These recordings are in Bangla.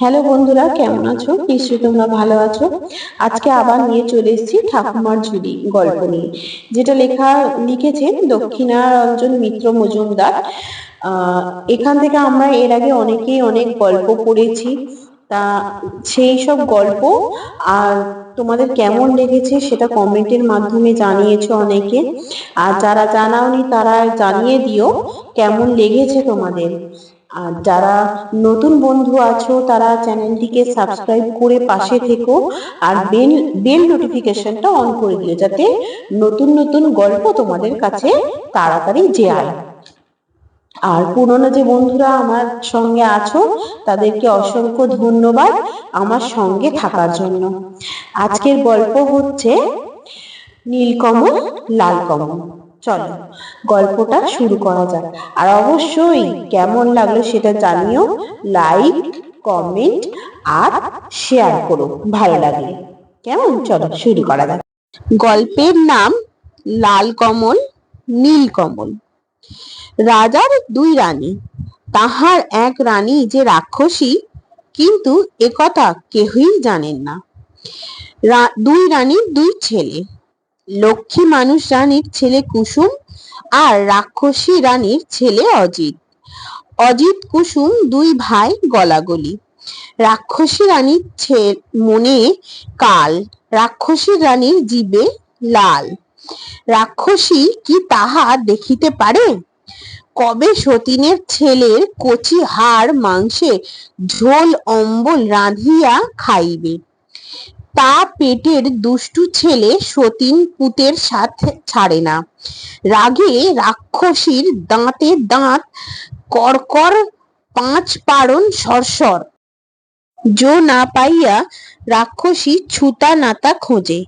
হ্যালো বন্ধুরা, কেমন আছো? নিশ্চয়ই তোমরা ভালো আছো। আজকে আবার নিয়ে চলে এসেছি ঠাকুমার ঝুলি গল্প নিয়ে, যেটা লেখা লিখেছেন দক্ষিণারঞ্জন মিত্র মজুমদার। এখান থেকে আমরা এর আগে অনেকেই অনেক গল্প পড়েছি। তা সেই সব গল্প, আর তোমাদের কেমন লেগেছে সেটা কমেন্টের মাধ্যমে জানিয়েছো অনেকে। আর যারা জানাওনি তারা জানিয়ে দিও, কেমন লেগেছে তোমাদের। আর যারা নতুন বন্ধু আছো, তারা চ্যানেলটিকে সাবস্ক্রাইব করে পাশে থেকো আর বেল বেল নোটিফিকেশনটা অন করে দিও যাতে নতুন নতুন গল্প তোমাদের কাছে তাড়াতাড়ি যায় আর পুরনো যে বন্ধুরা আমার সঙ্গে আছো, তাদেরকে অসংখ্য ধন্যবাদ আমার সঙ্গে থাকার জন্য। আজকের গল্প হচ্ছে নীলকমল, লালকমল। চলো, গল্পটা শুরু করা যাক। আর অবশ্যই কেমন লাগল সেটা জানিও লাইক কমেন্ট আর শেয়ার করো, ভালো লাগলে কেমন? চলো, শুরু করা যাক। গল্পের নাম লাল কমল নীল কমল রাজার দুই রানী, তাহার এক রানী যে রাক্ষসী, কিন্তু একথা কেহই জানেন না। দুই রানীর দুই ছেলে লক্ষ্মী মানুষ রানীর ছেলে কুসুম আর রাক্ষসী রানীর ছেলে অজিত। অজিত কুসুম দুই ভাই গলাগলি। রাক্ষসী রানীর মনে কাল, রাক্ষসী রানীর জিবে লাল। রাক্ষসী কি তাহা দেখিতে পারে? কবে সতীনের ছেলের কচি হাড় মাংসে ঝোল অম্বল রাঁধিয়া খাইবে? তা পেটের দুষ্টু ছেলে সতীন পুতের সাথে ছাড়ে না। রাগে রাক্ষসীর দাঁতে দাঁত করকর পাঁচ পারণ সরসর। জো না পাইয়া রাক্ষসী ছুতা নাতা খোঁজে।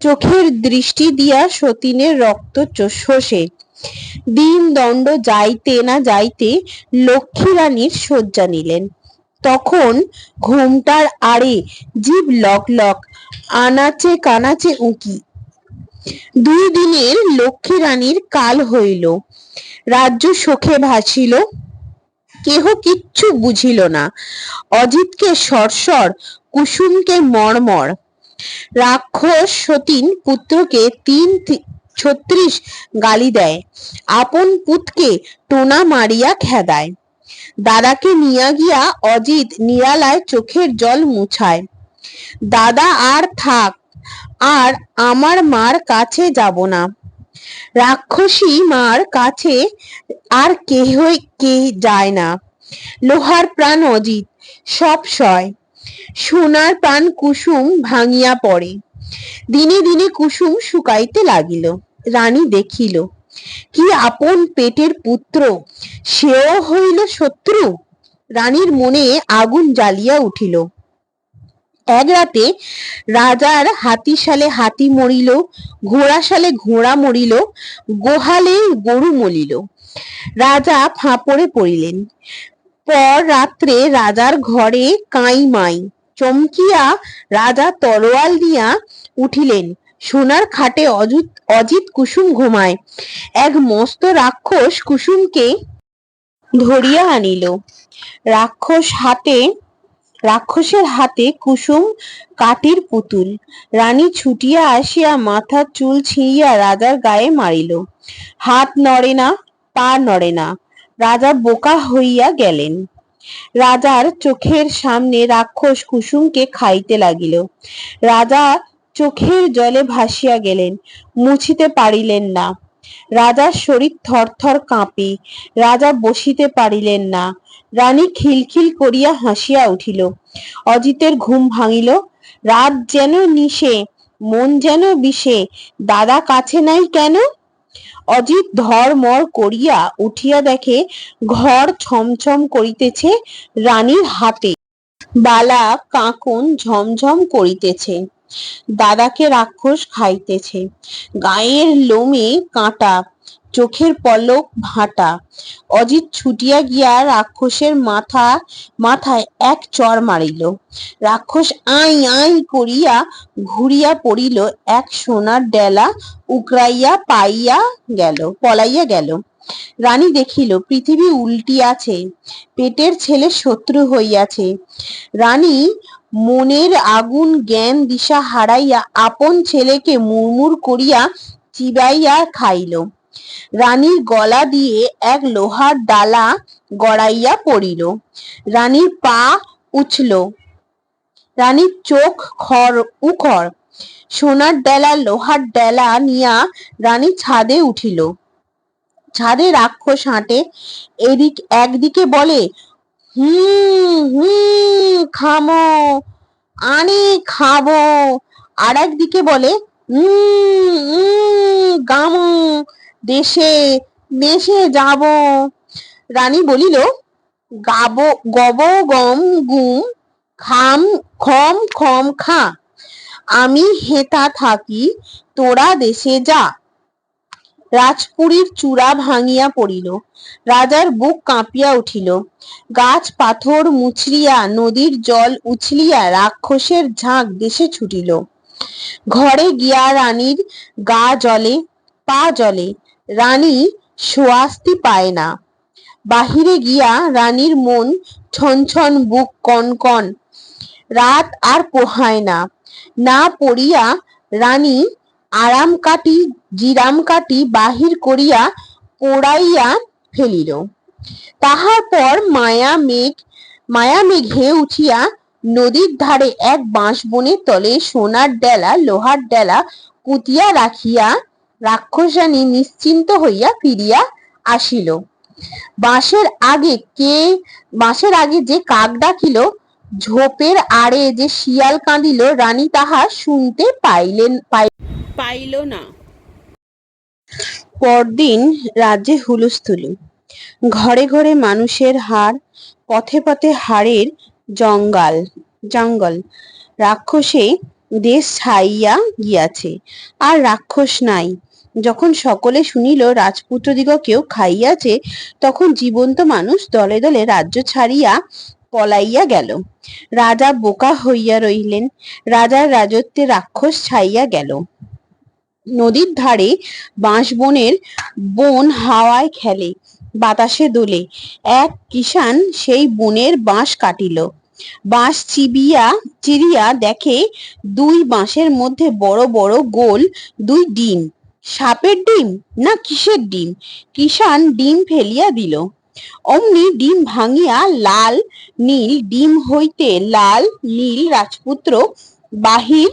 চোখের দৃষ্টি দিয়া সতীনের রক্ত শোষে। দিন দণ্ড যাইতে না যাইতে লক্ষ্মী রানীর শয্যা নিলেন। তখন ঘোমটার আড়ে জীব লক লক, আনাচে কানাচে উকি। দুই দিনের লক্ষ্মী রানীর কাল হইল। রাজ্য শোকে ভাসিল, কেহ কিচ্ছু বুঝিল না। অজিতকে সরসর, কুসুমকে মর্মর রাক্ষস সতীন পুত্রকে তিন ছত্রিশ গালি দেয়। আপন পুতকে টোনা মারিয়া খেদায়। দাদাকে নিয়া গিয়া অজিত নিরালায় চোখের জল মুছায়। দাদা, আর থাক, আর আমার মার কাছে যাব না। রাক্ষসী মার কাছে আর কেহ কে যায় না। লোহার প্রাণ অজিত, সব সয়। সোনার প্রাণ কুসুম ভাঙিয়া পড়ে। দিনে দিনে কুসুম শুকাইতে লাগিল। রানী দেখিল কি আপন পেটের পুত্র? সেও হইল শত্রু? রানীর মনে আগুন জ্বালিয়া উঠিল। এক রাতে রাজার হাতি সালে হাতি মরিল ঘোড়া সালে ঘোড়া মরিল, গোহালে গরু মরিল রাজা ফাঁপড়ে পড়িলেন। পর রাত্রে রাজার ঘরে কাঁই মাই চমকিয়া রাজা তরোয়াল দিয়া উঠিলেন। সোনার খাটে অজিত অজিত কুসুম ঘুমায়। এক মস্ত রাক্ষস কুসুমকে ধরিয়া আনিল। রাক্ষস হাতে, রাক্ষসের হাতে কুসুম কাটির পুতুল। রানী ছুটিয়া আসিয়া মাথার চুল ছিঁড়িয়া রাজার গায়ে মারিল। হাত নড়ে না, পা নড়ে না, রাজা বোকা হইয়া গেলেন। রাজার চোখের সামনে রাক্ষস কুসুমকে খাইতে লাগিল। রাজা চোখের জলে ভাসিয়া গেলেন, মুছিতে পারিলেন না। রাজার শরীর থরথর কাঁপে, রাজা বসিতে পারিলেন না। রানী খিলখিল করিয়া হাসিয়া উঠিল, অজিতের ঘুম ভাঙিল, রাত যেন নিশে, মন যেন বিষে, দাদা কাছে নাই কেন? অজিত ধরমর করিয়া উঠিয়া দেখে ঘর ছমছম করিতেছে রানীর হাতে। বালা কাঁকন ঝমঝম করিতেছে। দাদাকে রাক্ষস খাইতেছে। গায়ের লোমে কাঁটা, চোখের পলক ভাটা। অজিত ছুটিয়া গিয়া রাক্ষসের মাথা, মাথায় এক চড় মারিল। রাক্ষস আই আই করিয়া ঘুরিয়া পড়িল, এক সোনার ডেলা উকরাইয়া পাইয়া গেল, পলাইয়া গেল। রানী দেখিল, পৃথিবী উল্টিয়াছে, পেটের ছেলে শত্রু হইয়াছে। রানী মনের আগুন জ্ঞান দিশা হারাইয়া আপন ছেলেকে মুরমুর করিয়া চিবাইয়া খাইল। রানীর গলা দিয়ে এক লোহার ডালা গড়াইয়া পড়িল। রানীর পা উছল রানীর চোখ খর উখর। সোনার ডেলা, লোহার ডেলা নিয়া রানী ছাদে উঠিল। ছাদে রাক্ষস হাঁটে। এদিক একদিকে বলে হুম হুম, খামো। আনি খাব। আর একদিকে বলে গামো। দেশে দেশে যাব। রানী বলিল, গাব, গব, গম, গুম, খাম, খম খম খা। আমি হেতা থাকি, তোরা দেশে যা। রাজপুরীর চূড়া ভাঙিয়া পড়িল। রাজার বুক কাঁপিয়া উঠিল। গাছ, পাথর মুচড়িয়া নদীর জল উছলিয়া রাক্ষসের ঝাঁক দেশে ছুটিল। ঘরে গিয়া রানীর গা জলে পা জলে রানী সোয়াস্তি পায় না। বাহিরে গিয়া রানীর মন ছনছন বুক কনকন রাত আর পোহায় না। না পড়িয়া রানী আরাম কাটি জিরাম কাটি বাহির করিয়া পোড়াইয়া ফেলিল। তাহার পর মায়া মেঘ, মায়া মেঘে উঠিয়া নদীর ধারে এক বাঁশ বনের তলে সোনার ডেলা, লোহার ডেলা পুঁতিয়া রাখিয়া রাক্ষসানী নিশ্চিন্ত হইয়া ফিরিয়া আসিল। বাঁশের আগে কে, বাঁশের আগে যে কাক ডাকিল, ঝোপের আড়ে যে শিয়াল কাঁদিল, রানী তাহা শুনতে পাইলেন পাই- পাইল না। পরদিন রাজ্যে হুলস্থুলু ঘরে ঘরে মানুষের হাড়, পথে পথে হাড়ের জঙ্গল জঙ্গল। রাক্ষসে দেশ ছাইয়া গিয়াছে। আর রাক্ষস নাই। যখন সকলে শুনিল রাজপুত্রদিগকেও খাইয়াছে, তখন জীবন্ত মানুষ দলে দলে রাজ্য ছাড়িয়া পলাইয়া গেল। রাজা বোকা হইয়া রইলেন। রাজার রাজত্বে রাক্ষস ছাইয়া গেল। নদীর ধারে বাঁশ বনের বন হাওয়ায় খেলে, বাতাসে দোলে। এক কিষান সেই বনের বাঁশ কাটিল। বাঁশ চিবিয়া, চিরিয়া দেখে দুই বাঁশের মধ্যে বড় বড় গোল, দুই ডিম। সাপের ডিম না কিসের ডিম? কিষান ডিম ফেলিয়া দিল। অমনি ডিম ভাঙিয়া লাল, নীল, ডিম হইতে লাল, নীল রাজপুত্র বাহির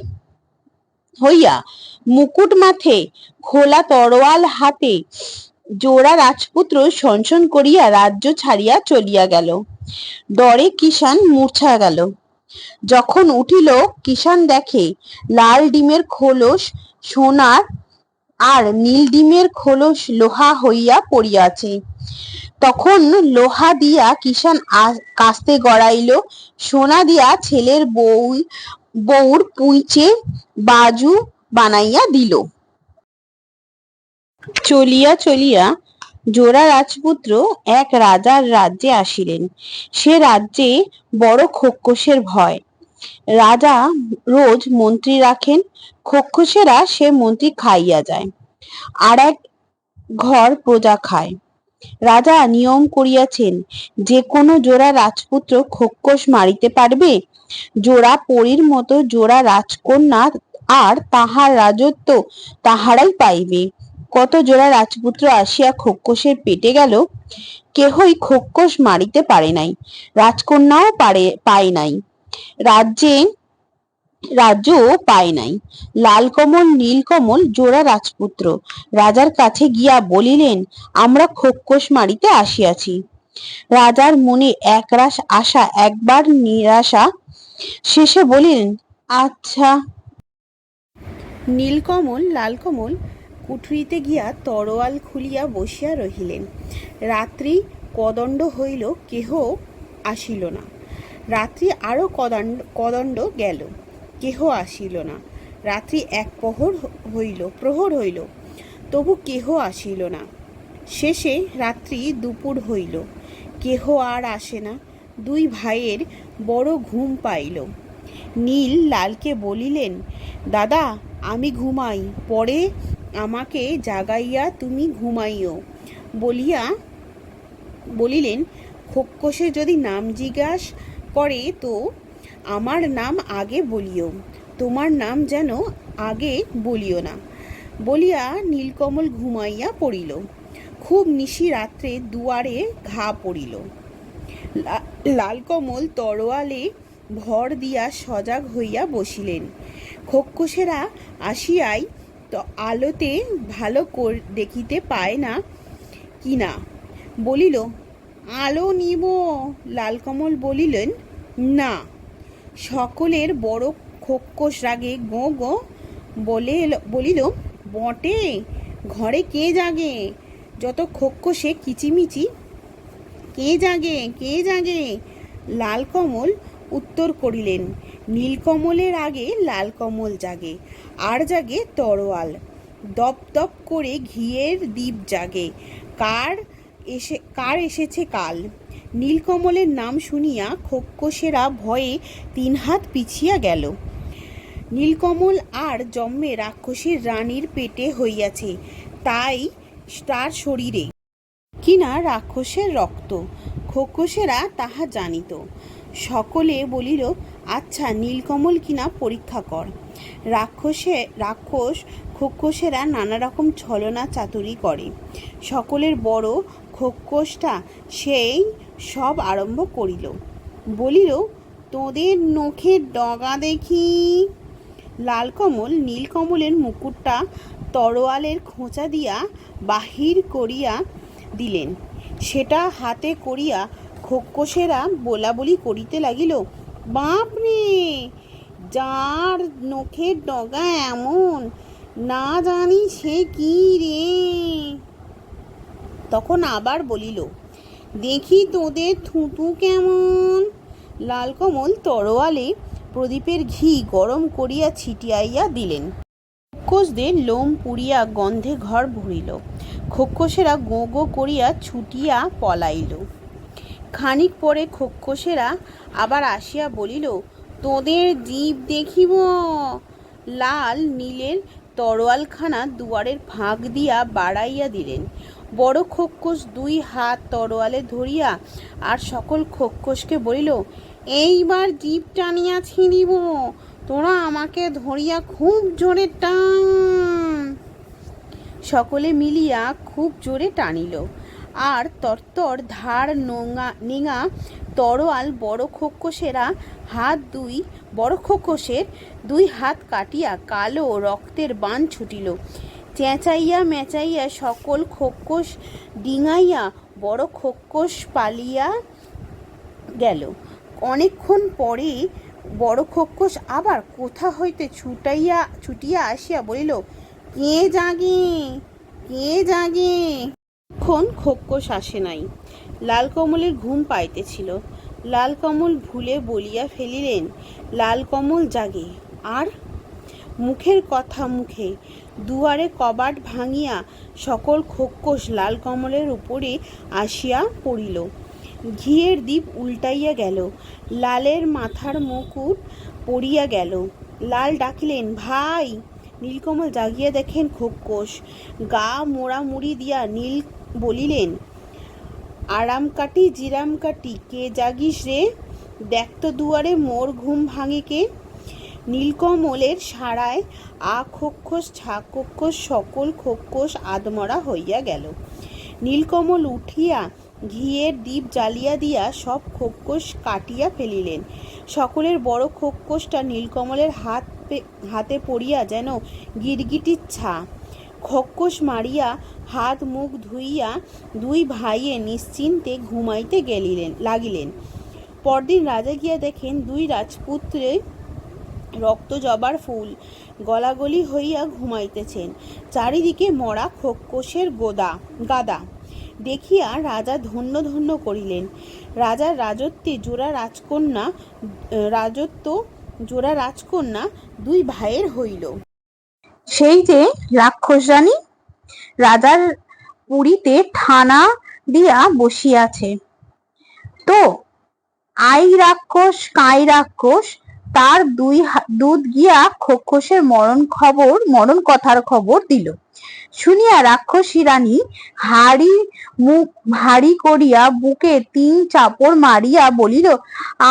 হইয়া মুকুট মাথে খোলা তরোয়াল হাতে জোড়া রাজপুত্র সনসন করিয়া রাজ্য ছাড়িয়া চলিয়া গেল। ডরে কিষান মূর্ছা গেল। যখন উঠিল কিষান দেখে লাল ডিমের খোলস সোনার আর নীল ডিমের খোলস লোহা হইয়া পড়িয়াছে। তখন লোহা দিয়া কিষান কাস্তে গড়াইল, সোনা দিয়া ছেলের বউ বউর পুঁইচে বাজু বানাইয়া দিল। চলিয়া চলিয়া জোড়া রাজপুত্র এক রাজার রাজ্যে আসিলেন। সে রাজ্যে বড় খোক্কসের ভয়। রাজা রোজ মন্ত্রী রাখেন খোক্কসেরা সে মন্ত্রী খাইয়া যায়। আর এক ঘর প্রজা খায়। রাজা নিয়ম করিয়াছেন, যে কোনো জোড়া রাজপুত্র খোক্কস মারিতে পারবে। জোড়া পরীর মতো জোড়া রাজকন্যা আর তাহার রাজত্ব তাহারাই পাইবে। কত জোড়া রাজপুত্র আসিয়া খোক্কসের পেটে গেল, কেহই খোক্কস মারিতে পারে নাই, রাজকন্যাও পারে, পায় নাই। রাজ্যে রাজ্যও পায় নাই। লালকমল, নীলকমল, জোড়া রাজপুত্র, রাজার কাছে গিয়া বলিলেন, আমরা খোক্কস মারিতে আসিয়াছি। রাজার মনে একরাশ আশা, একবার নিরাশা শেষে বলিলেন আচ্ছা। নীলকমল, লালকমল কুঠরিতে গিয়া তরোয়াল খুলিয়া বসিয়া রহিলেন। রাত্রি কদণ্ড হইল, কেহ আসিল না। রাত্রি আরও কদণ্ড কদণ্ড গেল। কেহ আসিল না। রাত্রি এক প্রহর হইল প্রহর হইল, তবু কেহ আসিল না। শেষে রাত্রি দুপুর হইল, কেহ আর আসে না। দুই ভাইয়ের বড় ঘুম পাইল। নীল লালকে বলিলেন, দাদা, আমি ঘুমাই, পরে আমাকে জাগাইয়া তুমি ঘুমাইও। বলিয়া বলিলেন, খোক্কসে যদি নাম জিজ্ঞাস করে তো আমার নাম আগে বলিও, তোমার নাম যেন আগে বলিও না। বলিয়া নীলকমল ঘুমাইয়া পড়িল। খুব নিশি রাত্রে দুয়ারে ঘা পড়িল। লালকমল তরোয়ালে ভর দিয়া সজাগ হইয়া বসিলেন। খোক্কসেরা আসিয়াই তো আলোতে ভালো দেখিতে পায় না কিনা বলিল, আলো নিব। লালকমল বলিলেন, না। সকলের বড় খোক্কস রাগে গো গো বলে বলিল, বটে, ঘরে কে জাগে? যত খোক্কসে কিচিমিচি, কে জাগে কে জাগে? লালকমল উত্তর করিলেন, নীলকমলের আগে লালকমল জাগে, আর জাগে তরোয়াল। দপ দপ করে ঘিয়ের দ্বীপ জাগে। কার এসে, কার এসেছে কাল? নীলকমলের নাম শুনিয়া খোক্কসেরা ভয়ে তিন হাত পিছিয়া গেল। নীলকমল আর জন্মে রাক্ষসীর রানীর পেটে হইয়াছে, তাই তার শরীরে। কিনা রাক্ষসের রক্ত, খোকসেরা তাহা জানিত। সকলে বলিল আচ্ছা নীলকমল কিনা পরীক্ষা কর। রাক্ষসে, রাক্ষস, খোকসেরা নানা রকম ছলনা চাতুরি করে। সকলের বড় খোকসটা সেই সব আরম্ভ করিল। বলিল, তোদের নখের ডগা দেখি। লালকমল নীলকমলের মুকুটটা তরোয়ালের খোঁচা দিয়া বাহির করিয়া দিলেন। সেটা হাতে করিয়া খোক্কসেরা বলাবলি করিতে লাগিল, বাপরে, যার নখের ডগা এমন, না জানি সে কি রে? তখন আবার বলিল দেখি তোদের থুতু কেমন। লালকমল তরোয়ালে প্রদীপের ঘি গরম করিয়া ছিটিয়াইয়া দিলেন। খোক্কসদের লোম পুড়িয়া গন্ধে ঘর ভরিল। খোক্কসেরা গো গো করিয়া ছুটিয়া পলাইল। খানিক পরে খোক্কসেরা আবার আসিয়া বলিল, তোদের জীব দেখিব। লাল নীলের তরোয়ালখানা দুয়ারের ফাঁক দিয়া বাড়াইয়া দিলেন। বড় খোক্কস দুই হাত তরোয়ালে ধরিয়া আর সকল খোক্কসকে বলিল, এইবার জীব টানিয়া ছিঁড়িব তোরা আমাকে ধরিয়া খুব জোরে টান। সকলে মিলিয়া খুব জোরে টানিল। আর তরতর ধার নোঙা নিঙা তরোয়াল বড় খোক্কসেরা হাত দুই, বড় খোক্কসের দুই হাত কাটিয়া কালো রক্তের বান ছুটিল। চেঁচাইয়া মেঁচাইয়া সকল খোক্কস ডিঙাইয়া বড় খোক্কস পালিয়া গেল। অনেকক্ষণ পরে বড় খোক্কস আবার কোথা হইতে ছুটাইয়া, ছুটিয়া আসিয়া বলিল, কে জাগে? কে জাগে? ক্ষণ খোক্কস আসে নাই। লালকমলের ঘুম পাইতেছিল। লালকমল ভুলে বলিয়া ফেলিলেন, লালকমল জাগে, আর? মুখের কথা মুখে দুয়ারে কবাট ভাঙিয়া সকল খোক্কস লালকমলের উপরে আসিয়া পড়িল। ঘিয়ের দ্বীপ উল্টাইয়া গেল। লালের মাথার মুকুট পড়িয়া গেল। লাল ডাকিলেন, ভাই! নীলকমল জাগিয়া দেখেন খোক্কস গা মোড়ামুড়ি দিয়া নীল বলিলেন আরাম কাটি জিরাম কাটি কে জাগিস রে? দেখ তো দুয়ারে মোর ঘুম ভাঙে কে? নীলকমলের সারায় আ খোক্ষস ছা খোক্ষস সকল খোক্ষস আদমরা হইয়া গেল। নীলকমল উঠিয়া ঘিয়ের দ্বীপ জ্বালিয়া দিয়া সব খোক্ষস কাটিয়া ফেলিলেন। সকলের বড় খোক্ষসটা নীলকমলের হাত হাতে পড়িয়া যেন গিরগিটির ছা। খক্কস মারিয়া হাত মুখ ধুইয়া দুই ভাইয়ে নিশ্চিন্তে ঘুমাইতে গেলিলেন, লাগিলেন। পরদিন রাজা গিয়া দেখেন দুই রাজপুত্রে রক্ত জবার ফুল গলাগলি হইয়া ঘুমাইতেছেন। চারিদিকে মরা খোক্কসের গোদা, গাদা। দেখিয়া রাজা ধন্য ধন্য করিলেন। রাজার রাজত্বে জোড়া রাজকন্যা রাজত্ব, জোড়া রাজকন্যা দুই ভাইয়ের হইল। সেই যে রাক্ষস রানী, রাজার পুরীতে ঠানা দিয়া বসিয়াছে। তো, আই রাক্ষস, কাই রাক্ষস তার দুই দুধ গিয়া খক্ষসের মরণ খবর, মরণ কথার খবর দিল। শুনিয়া রাক্ষসী রানী হাড়ি মুখ ভারী করিয়া বুকে তিন চাপড় মারিয়া বলিল,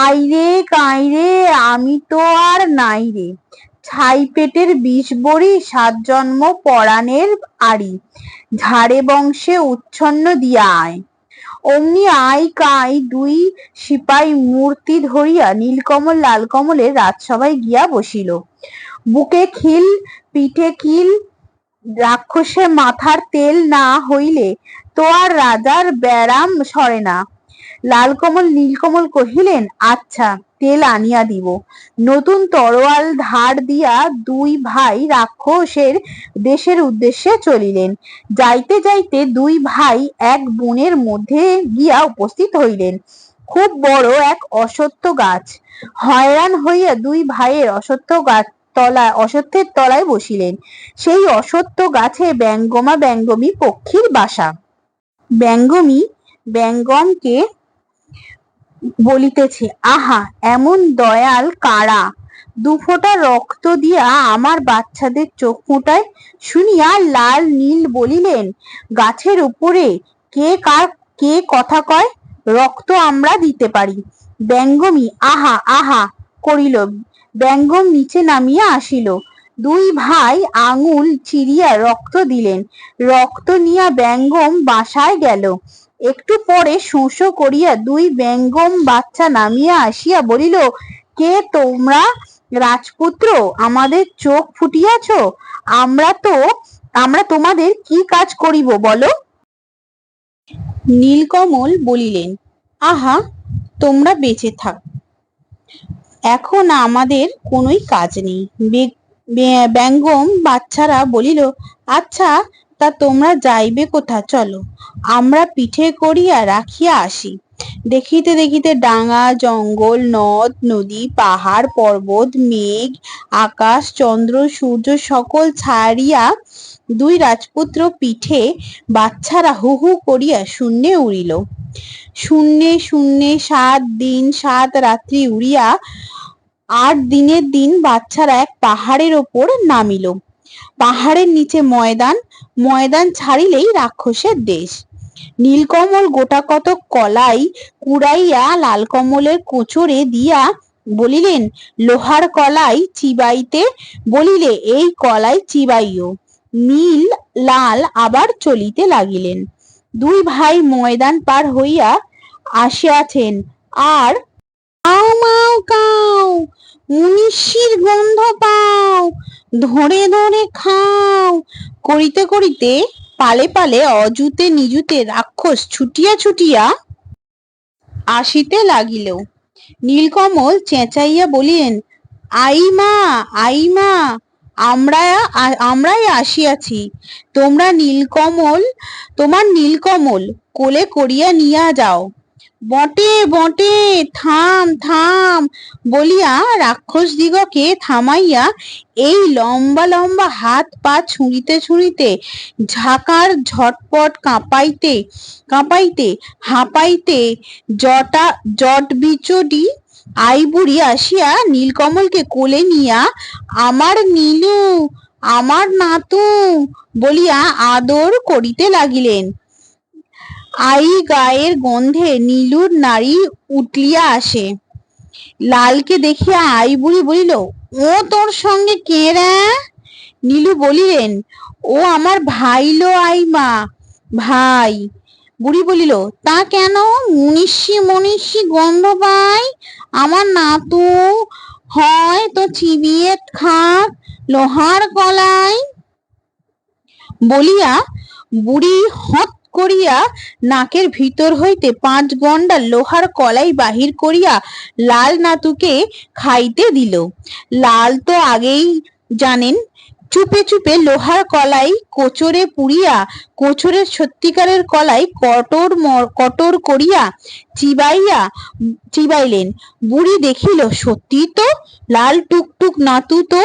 আইরে কাইরে, আমি তো আর নাই রে। ছাই পেটের বিষ বড়ি, সাত জন্ম পরাণের আড়ি। ঝাড়ে বংশে উচ্ছন্ন দিয়া আয়। অমনি আই কাই দুই সিপাই মূর্তি ধরিয়া নীলকমল লালকমলের রাজসভায় গিয়া বসিল। বুকে খিল, পিঠে কিল রাক্ষসে মাথার তেল না হইলে তো আর রাজার ব্যারাম সরে না। লালকমল, নীলকমল কহিলেন আচ্ছা তেল আনিয়া দিব। নতুন তরোয়াল ধার দিয়া দুই ভাই রাক্ষসের দেশের উদ্দেশ্যে চলিলেন। যাইতে যাইতে দুই ভাই এক বনের মধ্যে গিয়া উপস্থিত হইলেন। খুব বড় এক অসত্য গাছ। হয়রান হইয়া দুই ভাইয়ের অসত্য গাছ তলায়, অসত্যের তলায় বসিলেন। সেই অসত্য গাছে ব্যঙ্গমা ব্যঙ্গমী পক্ষীর বাসা। ব্যঙ্গমী, ব্যঙ্গমকে বলিতেছে, আহা, এমন দয়াল কারা? দুফোঁটা রক্ত দিয়া আমার বাচ্চাদের চোখ ফোঁটায় শুনিয়া লাল নীল বলিলেন, গাছের উপরে কে কার, কে কথা কয়? রক্ত আমরা দিতে পারি। ব্যঙ্গমী, আহা আহা, করিল। ব্যঙ্গম নিচে নামিয়া আসিল। দুই ভাই আঙুল চিরিয়া রক্ত দিলেন। রক্ত নিয়া ব্যঙ্গম বাসায় গেল। একটু পরে শোঁসো করিয়া দুই ব্যঙ্গম বাচ্চা নামিয়া আসিয়া বলিল, কে তোমরা? রাজপুত্র, আমাদের চোখ ফুটিয়াছ? আমরা তো, আমরা তোমাদের কি কাজ করিব বলো? নীলকমল বলিলেন, আহা, তোমরা বেঁচে থাক। এখন আমাদের কোনোই কাজ নেই। ব্যঙ্গম বাচ্চারা বলিল আচ্ছা তা তোমরা যাইবে কোথা চলো, আমরা পিঠে করিয়া রাখিয়া আসি। দেখিতে দেখিতে ডাঙা, জঙ্গল, নদ, নদী, পাহাড়, পর্বত, মেঘ, আকাশ, চন্দ্র, সূর্য সকল ছাড়িয়া দুই রাজপুত্র পিঠে বাচ্চারা হু হু করিয়া শূন্যে উড়িল। শূন্যে শূন্যে সাত দিন, সাত রাত্রি উড়িয়া আট দিনের দিন বাচ্চারা এক পাহাড়ের ওপর নামিল। পাহাড়ের নিচে ময়দান ময়দান ছাড়িলেই রাক্ষসের দেশ। নীলকমল গোটা কত কলাই কুড়াইয়া লাল কমলের কোচরে দিয়া বলিলেন, লোহার কলাই চিবাইতে বলিলে এই কলাই চিবাইও নীল লাল আবার চলিতে লাগিলেন। দুই ভাই ময়দান পার হইয়া আসিয়াছেন। আর মাও কাউ মুনিশির গন্ধ পাও ধরে ধরে খাও। করিতে করিতে পালে পালে অজুতে নিজুতে রাক্ষস ছুটিয়া ছুটিয়া আসিতে লাগিল। নীলকমল চেঁচাইয়া বলিলেন, আই মা আই মা, আমরা আমরাই আসিয়াছি। তোমরা নীলকমল, তোমার নীলকমল কোলে করিয়া নিয়া যাও। বটে বটে, থাম থাম বলিয়া রাক্ষস দিগকে থামাইয়া এই লম্বা লম্বা হাত পা ছুঁড়িতে ছুঁড়িতে ঝাঁকার ঝটপট কাঁপাইতে কাঁপাইতে, হাঁপাইতে জটা, জট বিচটি আইবুড়ি আসিয়া নীলকমলকে কোলে নিয়া, আমার নীলু, আমার নাতু বলিয়া আদর করিতে লাগিলেন। আই গায়ের গন্ধে নীলুর নারী উঠলিয়া আসে। লালকে দেখিয়া আই বুড়ি বলিল, ও তোর সঙ্গে কে রে? নীলু বলিলেন, ও আমার ভাই লো আইমা, ভাই। বুড়ি বলিল, তা কেন? মনীষী মনীষী গন্ধ পাই। আমার নাতু হয় তো চিবিয়ে খাক লোহার কলাই। বলিয়া বুড়ি হত করিয়া নাকের ভিতর হইতে পাঁচ গন্ডা লোহার কলাই বাহির করিয়া লাল নাতুকে খাইতে দিল। লাল তো আগেই জানেন চুপে চুপে লোহার কলাই কোচরে পুড়িয়া, কোচরের সত্যিকারের কলাই কটর কটর করিয়া চিবাইয়া, চিবাইলেন। বুড়ি দেখিল, সত্যি তো? লাল টুকটুক নাতু তো?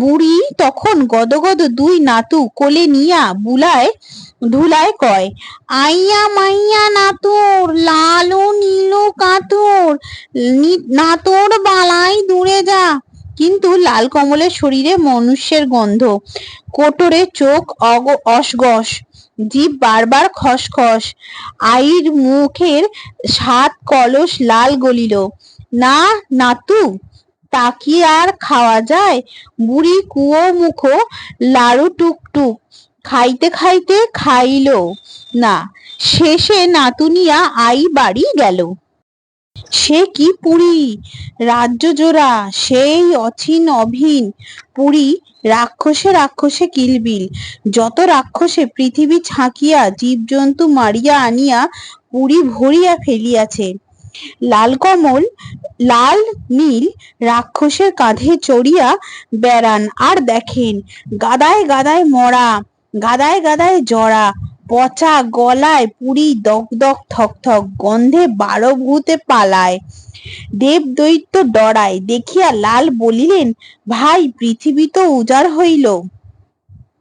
বুড়ি তখন গদগদ দুই নাতু কোলে নিয়া বুলায়, ধুলায় কয়, আইয়া মাইয়া নাতোর, লালু নীলু কাতর নাতোর বালাই দূরে যা। কিন্তু লাল কমলের শরীরে মনুষ্যের গন্ধ। কোটরে চোখ অগ- অসগস। জীব বারবার খসখস। আইর মুখের সাত কলস লাল গলিল। না, নাতু, তা কি আর খাওয়া যায়? বুড়ি কুয়ো মুখো লাড়ু টুকটুক। খাইতে খাইতে খাইল। না, শেষে নাতুনিয়া আই বাড়ি গেল। সে কি পুরী? রাজ্য জোড়া, সেই অচিন অভিন। পুরী, রাক্ষসে রাক্ষসে কিলবিল। যত রাক্ষসে পৃথিবী ছাঁকিয়া জীবজন্তু মারিয়া আনিয়া পুরী ভরিয়া ফেলিয়াছে। লাল কমল, লাল নীল রাক্ষসের কাঁধে চড়িয়া বেড়ান আর দেখেন, গাদায় গাদায় মরা, গাদায় গাদায় জড়া পচা গলায় পুরি থক থক গন্ধে বারো ভূতে পালায়। দেব দৈত্য ডরায়, দেখিয়া লাল বলিলেন, ভাই, পৃথিবী তো উজাড় হইল।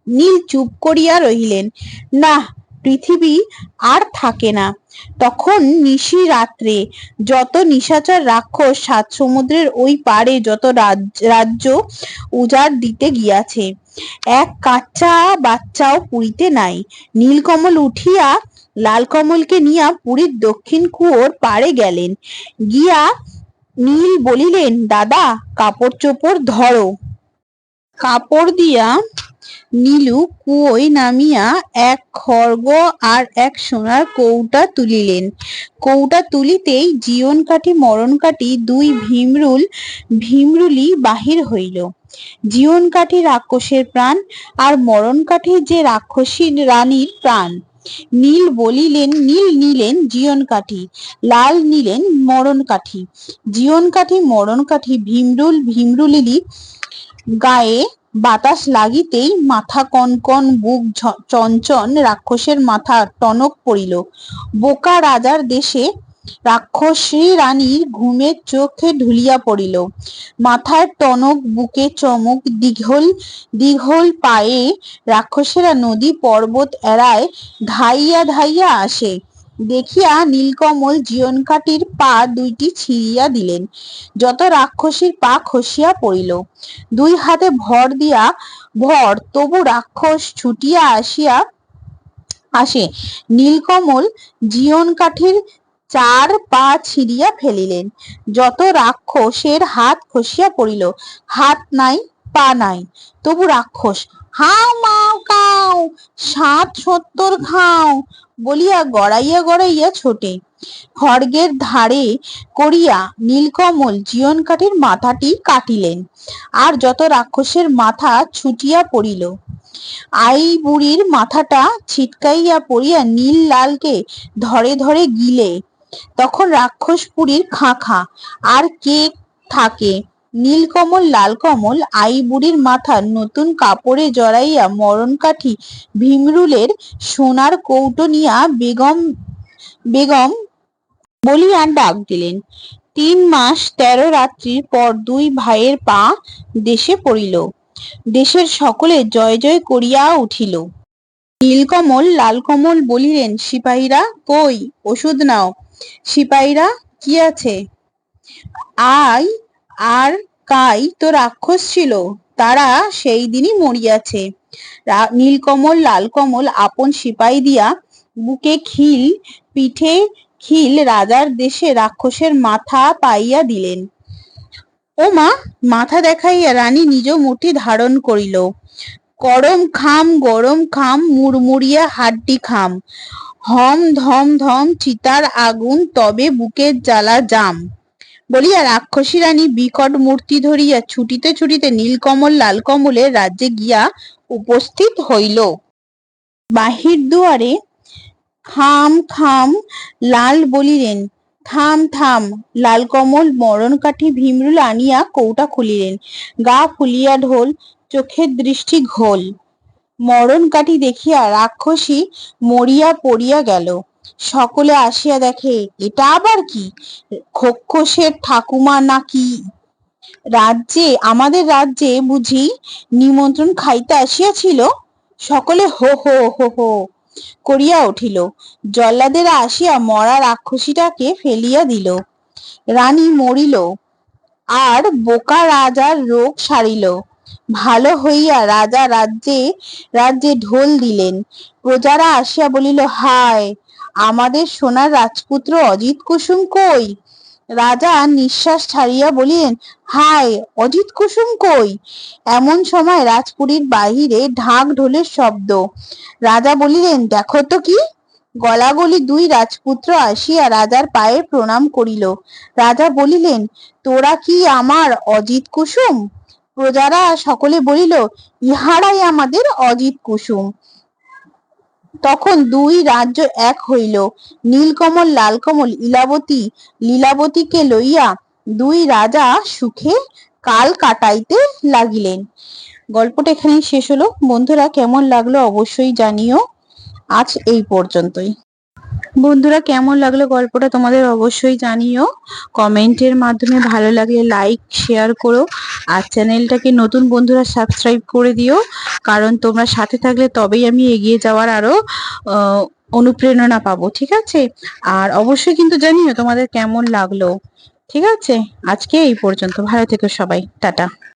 নীল চুপ করিয়া রহিলেন, না, পৃথিবী আর থাকে না। তখন নিশি রাত্রে যত নিশাচর রাক্ষস সাত সমুদ্রের ওই পারে যত রাজ- রাজ্য উজাড় দিতে গিয়াছে। এক কাচ্চা বাচ্চাও পুরীতে নাই। নীলকমল উঠিয়া লাল কমলকে নিয়া পুরীর দক্ষিণ কুয়োর পাড়ে গেলেন। গিয়া নীল বলিলেন, দাদা, কাপড় চোপড় ধরো। কাপড় দিয়া নীলু কুয়োয় নামিয়া এক খড়গ আর এক সোনার কৌটা তুলিলেন। কৌটা তুলিতেই জীবন কাঠি, মরণ কাঠি দুই ভীমরুল, ভীমরুলি বাহির হইল। জীবন কাঠি রাক্ষসের প্রাণ আর মরণ কাঠি যে রাক্ষসী রানীর প্রাণ। নীল বলিলেন, নীল নিলেন জীবন কাঠি লাল নিলেন মরণ কাঠি জীবন কাঠি মরণ কাঠি ভীমরুল ভীমরুলিলি গায়ে বাতাস লাগিতেই মাথা কনকন বুক চঞ্চন রাক্ষসের মাথা টনক পড়িল। বোকা রাজার দেশে রাক্ষসী রানীর ঘুমের চোখে ঢুলিয়া পড়িল। মাথার টনক বুকে চমক দীঘল দীঘল পায়ে রাক্ষসেরা নদী পর্বত এড়ায় ধাইয়া ধাইয়া আসে। দেখিয়া নীলকমল জীবনকাঠির পা দুইটি ছিঁড়িয়া দিলেন। যত রাক্ষসীর পা খসিয়া পড়িল, দুই হাতে ভর দিয়া ভর, তবু রাক্ষস ছুটিয়া আসিয়া আসে। নীলকমল জীবন কাঠির চার পা ছিঁড়িয়া ফেলিলেন। যত রাক্ষসের হাত খসিয়া পড়িল, হাত নাই, পা নাই। তবু রাক্ষস, হাও, মাও, কাও, সাত সত্তর খাও, বলিয়া গড়াইয়া গড়াইয়া ছোটে। খড়গের ধারে করিয়া নীলকমল জীবন কাঠির মাথাটি কাটিলেন, আর যত রাক্ষসের মাথা ছুটিয়া পড়িল, আই বুড়ির মাথাটা ছিটকাইয়া পড়িয়া নীল লালকে ধরে ধরে গিলে। তখন রাক্ষসপুরীর খাঁ খাঁ। আর কে থাকে? নীলকমল, লালকমল আই বুড়ির মাথা নতুন কাপড়ে জড়াইয়া মরণ কাঠি ভীমরুলের সোনার কৌটো নিয়া বেগম বেগম বলিয়া ডাক দিলেন। তিন মাস তেরো রাত্রির পর দুই ভাইয়ের পা দেশে পড়িল। দেশের সকলে জয় জয় করিয়া উঠিল। নীলকমল, লালকমল বলিলেন, সিপাহীরা কই? ওষুধ নাও। সিপাহীরা কি আছে? আই, আর কাই তো রাক্ষস ছিল, তারা সেই দিনই মরিয়াছে। নীলকমল, লালকমল আপন সিপাহী দিয়া বুকে খিল, পিঠে খিল রাজার দেশে রাক্ষসের মাথা পাইয়া দিলেন। ও মা মাথা দেখাইয়া রানী নিজ মূর্তি ধারণ করিল। করম খাম, গরম খাম, মুড়মুড়িয়া হাড্ডি খাম। হম ধম ধম, চিতার আগুন, তবে বুকের জ্বালা জাম। বলিয়া রাক্ষসী রানী বিকট মূর্তি ধরিয়া ছুটিতে ছুটিতে নীলকমল, লালকমলের রাজ্যে গিয়া উপস্থিত হইল। বাহির দুয়ারে খাম খাম লাল বলিলেন, থাম থাম, লালকমল মরণ কাঠি ভীমরুল আনিয়া কৌটা খুলিলেন। গা ফুলিয়া ঢোল, চোখের দৃষ্টি ঘোল। মরণ কাঠি দেখিয়া রাক্ষসী মরিয়া পড়িয়া গেল। সকলে আসিয়া দেখে, এটা আবার কি? খক্ষসের ঠাকুমা নাকি? রাজ্যে, আমাদের রাজ্যে বুঝি নিমন্ত্রণ খাইতে আসিয়াছিল? সকলে হো হো হো হো, করিয়া উঠিল। জল্লাদেরা আসিয়া মরা রাক্ষসীটাকে ফেলিয়া দিল। রানী মরিল, আর বোকা রাজার রোগ সারিল। ভালো হইয়া রাজা রাজ্যে রাজ্যে ঢোল দিলেন। প্রজারা আসিয়া বলিল, হায়, আমাদের সোনার রাজপুত্র অজিত কুসুম কই? রাজা নিঃশ্বাস ছাড়িয়া বলিলেন, হায়, অজিত কুসুম কই? এমন সময় রাজপুরীর বাহিরে ঢাক ঢোলের শব্দ। রাজা বলিলেন, দেখো তো কি? গলাগলি দুই রাজপুত্র আসিয়া রাজার পায়ে প্রণাম করিল। রাজা বলিলেন, তোরা কি আমার অজিত কুসুম? প্রজারা সকলে বলিল, ইহারাই আমাদের অজিত কুসুম। তখন দুই রাজ্য এক হইল, নীলকমল, লালকমল, ইলাবতী। লীলাবতীকে লইয়া দুই রাজা সুখে কাল কাটাইতে লাগিলেন। গল্পটা এখানেই শেষ হলো। বন্ধুরা, কেমন লাগল অবশ্যই জানিও। আজ এই পর্যন্তই। বন্ধুরা কেমন লাগল গল্পটা তোমাদের অবশ্যই জানিও। কমেন্টের মাধ্যমে ভালো লাগলে লাইক শেয়ার করো। আর চ্যানেলটাকে নতুন বন্ধুরা সাবস্ক্রাইব করে দিও। কারণ তোমরা সাথে থাকলে তবেই আমি এগিয়ে যাওয়ার আরও আহ, অনুপ্রেরণা পাবো ঠিক আছে? আর অবশ্যই কিন্তু জানিও তোমাদের কেমন লাগল ঠিক আছে? আজকে এই পর্যন্ত। ভালো থেকো সবাই। টাটা।